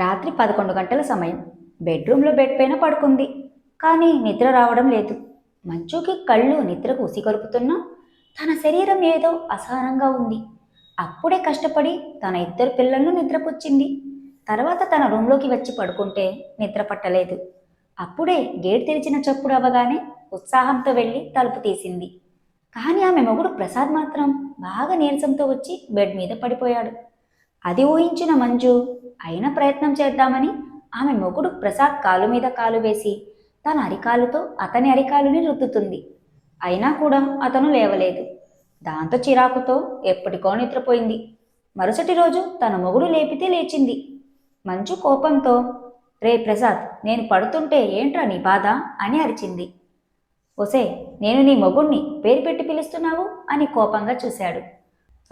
రాత్రి పదకొండు గంటల సమయం. బెడ్రూమ్లో బెడ్ పైన పడుకుంది. కానీ నిద్ర రావడం లేదు. మంచుకి కళ్ళు నిద్రకు ఉసిగొలుపుతున్నా తన శరీరం ఏదో అసహనంగా ఉంది. అప్పుడే కష్టపడి తన ఇద్దరు పిల్లలను నిద్రపుచ్చింది. తర్వాత తన రూమ్లోకి వచ్చి పడుకుంటే నిద్ర పట్టలేదు. అప్పుడే గేట్ తెరిచిన చప్పుడు అవ్వగానే ఉత్సాహంతో వెళ్ళి తలుపు తీసింది. కానీ ఆమె మొగుడు ప్రసాద్ మాత్రం బాగా నీరసంతో వచ్చి బెడ్ మీద పడిపోయాడు. అది ఊహించిన మంజు అయిన ప్రయత్నం చేద్దామని ఆమె మొగుడు ప్రసాద్ కాలు మీద కాలు వేసి తన అరికాలుతో అతని అరికాలుని రుద్దుతుంది. అయినా కూడా అతను లేవలేదు. దాంతో చిరాకుతో ఎప్పటికో నిద్రపోయింది. మరుసటి రోజు తన మొగుడు లేపితే లేచింది. మంచు కోపంతో రే ప్రసాద్ నేను పడుతుంటే ఏంట్రా నీ బాధ? అని అరిచింది. ఒసే నేను నీ మొగుణ్ణి పేరు పెట్టి పిలుస్తున్నావు? అని కోపంగా చూశాడు.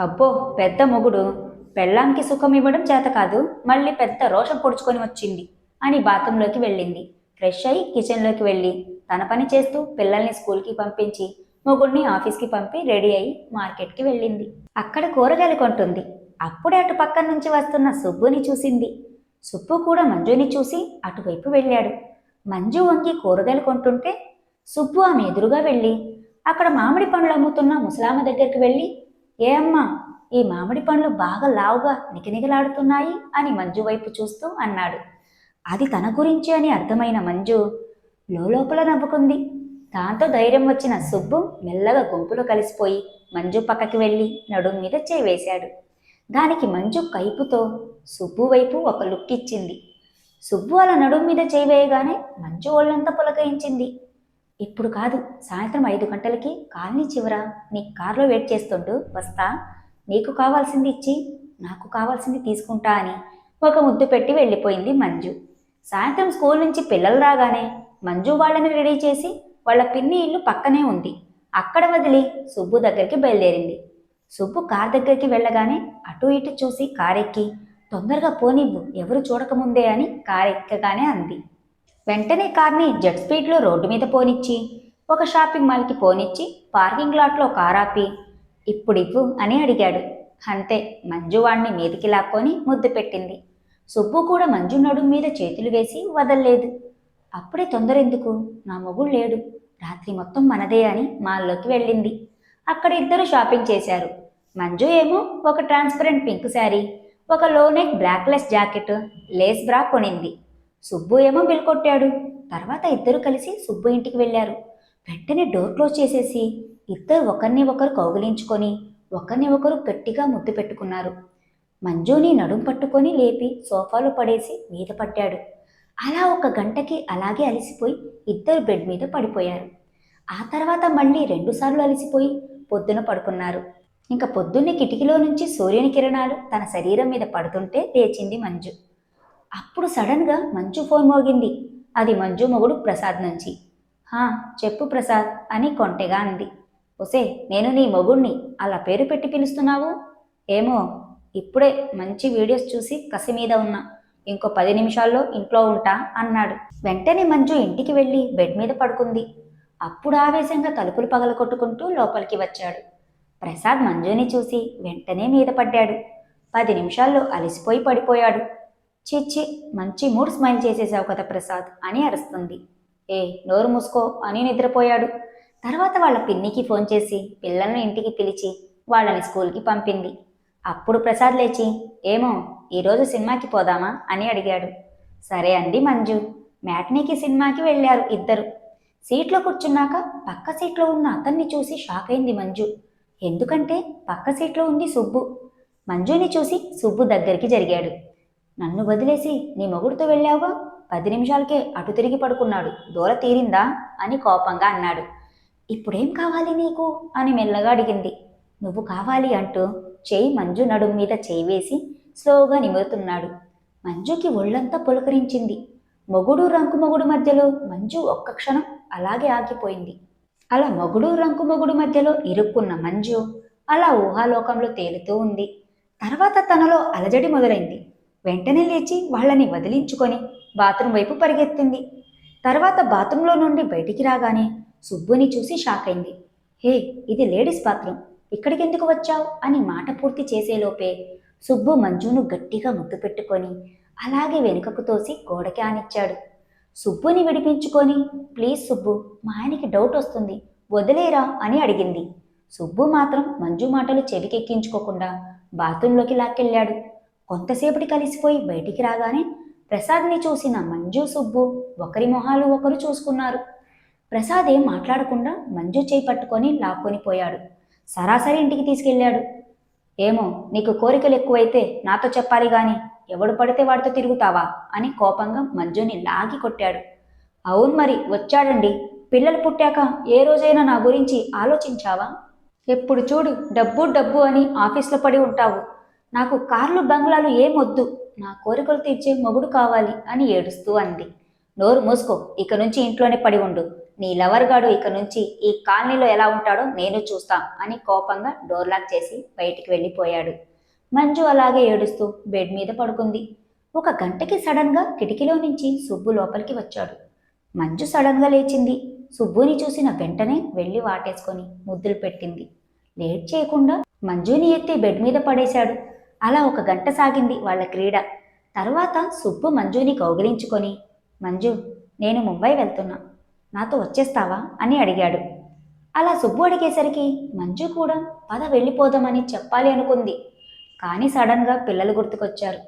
అబ్బో పెద్ద మొగుడు పెళ్ళాంకి సుఖం ఇవ్వడం చేత కాదు మళ్ళీ పెద్ద రోషం పొడుచుకొని వచ్చింది అని బాత్రూంలోకి వెళ్ళింది. ఫ్రెష్ అయి కిచెన్లోకి వెళ్ళి తన పని చేస్తూ పిల్లల్ని స్కూల్కి పంపించి మొగుడిని ఆఫీస్కి పంపి రెడీ అయి మార్కెట్కి వెళ్ళింది. అక్కడ కూరగాయలు కొంటుంది. అప్పుడే అటు పక్కన నుంచి వస్తున్న సుబ్బుని చూసింది. సుబ్బు కూడా మంజుని చూసి అటువైపు వెళ్ళాడు. మంజు వంగి కూరగాయలు కొంటుంటే సుబ్బు ఆమె ఎదురుగా వెళ్ళి అక్కడ మామిడి పండ్లు అమ్ముతున్న ముసలామ దగ్గరికి వెళ్ళి ఏ అమ్మా ఈ మామిడి పండ్లు బాగా లావుగా నికినికలాడుతున్నాయి అని మంజు వైపు చూస్తూ అన్నాడు. అది తన గురించి అని అర్థమైన మంజు లోపల నవ్వుకుంది. దాంతో ధైర్యం వచ్చిన సుబ్బు మెల్లగా గుంపులో కలిసిపోయి మంజు పక్కకి వెళ్ళి నడుం మీద చేయి వేశాడు దానికి మంజు కైపుతో సుబ్బు వైపు ఒక లుక్ ఇచ్చింది. సుబ్బు అలా నడుం మీద చేయి వేయగానే మంజు ఒళ్ళంతా పులకయించింది ఇప్పుడు కాదు సాయంత్రం ఐదు గంటలకి కాలనీ చివర నీ కారులో వెయిట్ చేస్తుంటూ వస్తా. నీకు కావాల్సింది ఇచ్చి నాకు కావాల్సింది తీసుకుంటా అని ఒక ముద్దు పెట్టి వెళ్ళిపోయింది మంజు. సాయంత్రం స్కూల్ నుంచి పిల్లలు రాగానే మంజు వాళ్ళని రెడీ చేసి వాళ్ళ పిన్ని ఇల్లు పక్కనే ఉంది. అక్కడ వదిలి సుబ్బు దగ్గరికి బయలుదేరింది. సుబ్బు కార్ దగ్గరికి వెళ్ళగానే అటు ఇటు చూసి కారెక్కి తొందరగా పోనివ్వు ఎవరు చూడకముందే అని కారెక్కగానే అంది. వెంటనే కార్ని జెట్ స్పీడ్లో రోడ్డు మీద పోనిచ్చి ఒక షాపింగ్ మాల్కి పోనిచ్చి పార్కింగ్ లాట్లో కారాపి ఇప్పుడివ్వు అని అడిగాడు. అంతే మంజువాణ్ణి మీదికి లాక్కొని ముద్దు పెట్టింది. సుబ్బు కూడా మంజు నడుం మీద చేతులు వేసి వదల్లేదు. అప్పుడే తొందర ఎందుకు నా మొగుడు లేడు. రాత్రి మొత్తం మనదే అని మాల్లోకి వెళ్ళింది. అక్కడ ఇద్దరు షాపింగ్ చేశారు. మంజు ఏమో ఒక ట్రాన్స్పరెంట్ పింక్ శారీ ఒక లోనెక్ బ్లాక్లెస్ జాకెట్ లేస్ బ్రా కొనింది. సుబ్బు ఏమో బిల్ కొట్టాడు. తర్వాత ఇద్దరు కలిసి సుబ్బు ఇంటికి వెళ్ళారు. వెంటనే డోర్ క్లోజ్ చేసేసి ఇద్దరు ఒకరిని ఒకరు కౌగిలించుకొని ఒకరిని ఒకరు గట్టిగా ముద్దు పెట్టుకున్నారు. మంజుని నడుం పట్టుకొని లేపి సోఫాలో పడేసి మీద పడ్డాడు అలా ఒక గంటకి అలాగే అలసిపోయి ఇద్దరు బెడ్ మీద పడిపోయారు. ఆ తర్వాత మళ్ళీ రెండుసార్లు అలసిపోయి పొద్దున పడుకున్నారు. ఇంకా పొద్దున్నే కిటికీలో నుంచి సూర్యుని కిరణాలు తన శరీరం మీద పడుతుంటే లేచింది మంజు. అప్పుడు సడన్గా మంజు ఫోన్ మోగింది. అది మంజు మొగుడు ప్రసాద్ నుంచి. హా చెప్పు ప్రసాద్ అని కొంటెగా అంది. ఒసే నేను నీ మొగుణ్ణి అలా పేరు పెట్టి పిలుస్తున్నావు? ఏమో ఇప్పుడే మంచి వీడియోస్ చూసి కసి మీద ఉన్నా. ఇంకో పది నిమిషాల్లో ఇంట్లో ఉంటా అన్నాడు. వెంటనే మంజు ఇంటికి వెళ్ళి బెడ్ మీద పడుకుంది. అప్పుడు ఆవేశంగా తలుపులు పగలగొట్టుకుంటూ లోపలికి వచ్చాడు. ప్రసాద్ మంజుని చూసి వెంటనే మీద పడ్డాడు. పది నిమిషాల్లో అలసిపోయి పడిపోయాడు. చిచ్చి మంచి మూడ్ స్మైల్ చేసేసావు కదా ప్రసాద్ అని అరుస్తుంది. ఏ నోరు మూసుకో అని నిద్రపోయాడు. తర్వాత వాళ్ళ పిన్నికి ఫోన్ చేసి పిల్లల్ని ఇంటికి పిలిచి వాళ్ళని స్కూల్కి పంపింది. అప్పుడు ప్రసాద్ లేచి ఏమో ఈరోజు సినిమాకి పోదామా? అని అడిగాడు. సరే అండి మంజు మ్యాట్నీకి సినిమాకి వెళ్ళారు ఇద్దరు. సీట్లో కూర్చున్నాక పక్క సీట్లో ఉన్న అతన్ని చూసి షాక్ అయింది మంజు. ఎందుకంటే పక్క సీట్లో ఉంది సుబ్బు. మంజుని చూసి సుబ్బు దగ్గరికి జరిగాడు. నన్ను వదిలేసి నీ మొగుడుతో వెళ్ళావుగా? పది నిమిషాలకే అటు తిరిగి పడుకున్నాడు. దూర తీరిందా? అని కోపంగా అన్నాడు. ఇప్పుడేం కావాలి నీకు? అని మెల్లగా అడిగింది. నువ్వు కావాలి అంటూ చేయి మంజు నడుం మీద చేయి వేసి స్లోగా నిమురుతున్నాడు. మంజుకి ఒళ్ళంతా పులకరించింది. మొగుడు రంకు మొగుడు మధ్యలో మంజు ఒక్క క్షణం అలాగే ఆగిపోయింది. అలా మొగుడు రంకు మొగుడు మధ్యలో ఇరుక్కున్న మంజు అలా ఊహాలోకంలో తేలుతూ ఉంది. తర్వాత తనలో అలజడి మొదలైంది. వెంటనే లేచి వాళ్ళని వదిలించుకొని బాత్రూం వైపు పరిగెత్తింది. తర్వాత బాత్రూంలో నుండి బయటికి రాగానే సుబ్బుని చూసి షాక్ అయింది. హే ఇది లేడీస్ బాత్రూమ్. ఇక్కడికి ఎందుకు వచ్చావు? అని మాట పూర్తి చేసేలోపే సుబ్బు మంజును గట్టిగా ముద్దు పెట్టుకొని అలాగే వెనుకకు తోసి గోడకి ఆనిచ్చాడు. సుబ్బుని విడిపించుకొని ప్లీజ్ సుబ్బు మా ఆయనకి డౌట్ వస్తుంది. వదిలేరా? అని అడిగింది. సుబ్బు మాత్రం మంజు మాటలు చెవికెక్కించుకోకుండా బాత్రూంలోకి లాక్కెళ్ళాడు. కొంతసేపటి కలిసిపోయి బయటికి రాగానే ప్రసాద్ని చూసిన మంజు సుబ్బు ఒకరి మొహాలు ఒకరు చూసుకున్నారు. ప్రసాద్ ఏం మాట్లాడకుండా మంజు చేయి పట్టుకొని లాక్కొని పోయాడు. సరాసరి ఇంటికి తీసుకెళ్ళాడు. ఏమో నీకు కోరికలు ఎక్కువైతే నాతో చెప్పాలి గాని ఎవడు పడితే వాడితో తిరుగుతావా అని కోపంగా మంజుని లాగి కొట్టాడు. అవును మరి వచ్చాడండి. పిల్లలు పుట్టాక ఏ రోజైనా నా గురించి ఆలోచించావా? ఎప్పుడు చూడు డబ్బు డబ్బు అని ఆఫీస్లో పడి ఉంటావు. నాకు కార్లు బంగ్లాలు ఏమొద్దు నా కోరికలు తీర్చే మొగుడు కావాలి అని ఏడుస్తూ అంది. నోరు మూసుకో ఇక నుంచి ఇంట్లోనే పడి ఉండు. నీ లవర్ గాడు ఇక నుంచి ఈ కాలనీలో ఎలా ఉంటాడో నేను చూస్తాం అని కోపంగా డోర్ లాక్ చేసి బయటికి వెళ్ళిపోయాడు. మంజు అలాగే ఏడుస్తూ బెడ్ మీద పడుకుంది. ఒక గంటకి సడన్గా కిటికీలో నుంచి సుబ్బు లోపలికి వచ్చాడు. మంజు సడన్గా లేచింది. సుబ్బుని చూసిన వెంటనే వెళ్ళి వాటేసుకొని ముద్దులు పెట్టింది. లేట్ చేయకుండా మంజుని ఎత్తి బెడ్ మీద పడేశాడు. అలా ఒక గంట సాగింది వాళ్ళ క్రీడ. తర్వాత సుబ్బు మంజుని కౌగిలించుకొని మంజు నేను ముంబై వెళ్తున్నా. నాతో వచ్చేస్తావా? అని అడిగాడు. అలా సుబ్బు అడిగేసరికి మంజు కూడా పద వెళ్ళిపోదామని చెప్పాలి అనుకుంది. కానీ సడన్గా పిల్లలు గుర్తుకొచ్చారు.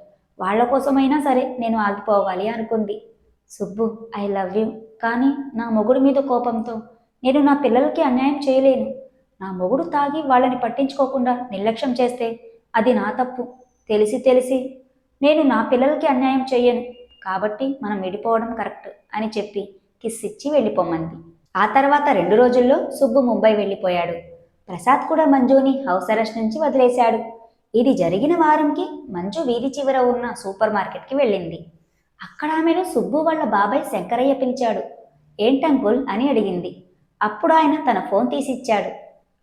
వాళ్ళ కోసమైనా సరే నేను ఆగిపోవాలి అనుకుంది. Subbu I love you. కానీ నా మొగుడు మీద కోపంతో నేను నా పిల్లలకి అన్యాయం చేయలేను. నా మొగుడు తాగి వాళ్ళని పట్టించుకోకుండా నిర్లక్ష్యం చేస్తే అది నా తప్పు. తెలిసి తెలిసి నేను నా పిల్లలకి అన్యాయం చేయను కాబట్టి మనం విడిపోవడం కరెక్ట్ అని చెప్పి కిస్ ఇచ్చి వెళ్ళిపోమంది. ఆ తర్వాత రెండు రోజుల్లో సుబ్బు ముంబై వెళ్ళిపోయాడు. ప్రసాద్ కూడా మంజుని హౌస్ అరెస్ట్ నుంచి వదిలేశాడు. ఇది జరిగిన వారంకి మంజు వీధి చివర ఉన్న సూపర్ మార్కెట్కి వెళ్ళింది. అక్కడ ఆమెను సుబ్బు వాళ్ళ బాబాయ్ శంకరయ్య పిలిచాడు. ఏంటంకుల్ అని అడిగింది. అప్పుడు ఆయన తన ఫోన్ తీసిచ్చాడు.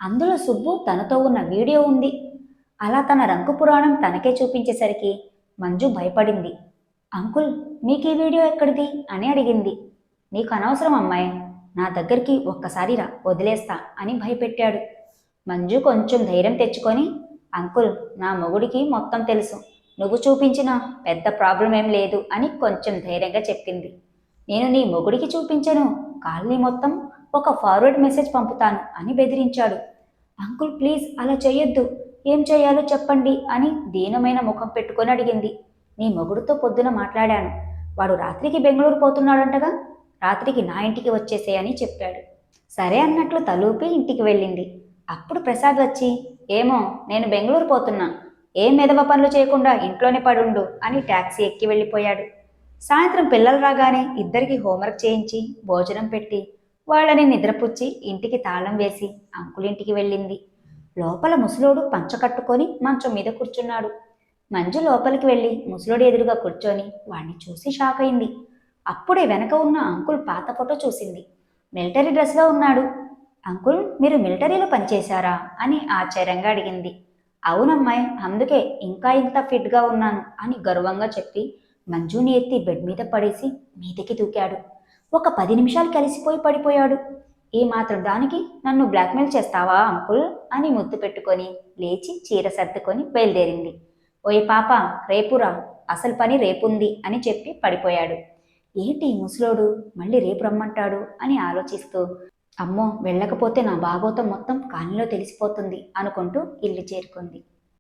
అందులో సుబ్బు తనతో ఉన్న వీడియో ఉంది. అలా తన రంకు పురాణం తనకే చూపించేసరికి మంజు భయపడింది. అంకుల్ మీకు ఈ వీడియో ఎక్కడిది? అని అడిగింది. నీకు అనవసరం అమ్మాయి. నా దగ్గరికి ఒక్కసారి రా వదిలేస్తా అని భయపెట్టాడు. మంజు కొంచెం ధైర్యం తెచ్చుకొని అంకుల్ నా మొగుడికి మొత్తం తెలుసు. నువ్వు చూపించిన పెద్ద ప్రాబ్లం ఏం లేదు అని కొంచెం ధైర్యంగా చెప్పింది. నేను నీ మొగుడికి చూపించను. కాలనీ మొత్తం ఒక ఫార్వర్డ్ మెసేజ్ పంపుతాను అని బెదిరించాడు. అంకుల్ ప్లీజ్ అలా చేయొద్దు ఏం చేయాలో చెప్పండి అని దీనమైన ముఖం పెట్టుకొని అడిగింది. నీ మొగుడుతో పొద్దున మాట్లాడాను. వాడు రాత్రికి బెంగళూరు పోతున్నాడంటగా రాత్రికి నా ఇంటికి వచ్చేసేయని చెప్పాడు. సరే అన్నట్లు తలూపి ఇంటికి వెళ్ళింది. అప్పుడు ప్రసాద్ వచ్చి ఏమో నేను బెంగళూరు పోతున్నా. ఏం మెదవ పనులు చేయకుండా ఇంట్లోనే పడుండు అని ట్యాక్సీ ఎక్కి వెళ్ళిపోయాడు. సాయంత్రం పిల్లలు రాగానే ఇద్దరికి హోంవర్క్ చేయించి భోజనం పెట్టి వాళ్ళని నిద్రపుచ్చి ఇంటికి తాళం వేసి అంకులింటికి వెళ్ళింది. లోపల ముసలోడు పంచ కట్టుకొని మంచం మీద కూర్చున్నాడు. మంజు లోపలికి వెళ్ళి ముసలోడు ఎదురుగా కూర్చొని వాణ్ణి చూసి షాక్ అయింది అప్పుడే వెనక ఉన్న అంకుల్ పాత ఫోటో చూసింది. మిలిటరీ డ్రెస్లో ఉన్నాడు. అంకుల్ మీరు మిలిటరీలో పనిచేశారా? అని ఆశ్చర్యంగా అడిగింది. అవునమ్మాయి అందుకే ఇంకా ఇంత ఫిట్గా ఉన్నాను అని గర్వంగా చెప్పి మంజుని ఎత్తి బెడ్ మీద పడేసి మీదకి దూకాడు. ఒక పది నిమిషాలు కలిసిపోయి పడిపోయాడు. ఈ మాత్రం దానికి నన్ను బ్లాక్మెయిల్ చేస్తావా అంకుల్? అని ముద్దు పెట్టుకొని లేచి చీర సర్దుకొని బయలుదేరింది. ఓయ్ పాప రేపురా అసలు పని రేపుంది అని చెప్పి పడిపోయాడు. ఏంటి ముసలోడు? మళ్ళీ రేపు రమ్మంటాడు? అని ఆలోచిస్తూ అమ్మో వెళ్ళకపోతే నా భాగోతం మొత్తం కానిలో తెలిసిపోతుంది అనుకుంటూ ఇల్లు చేరుకుంది.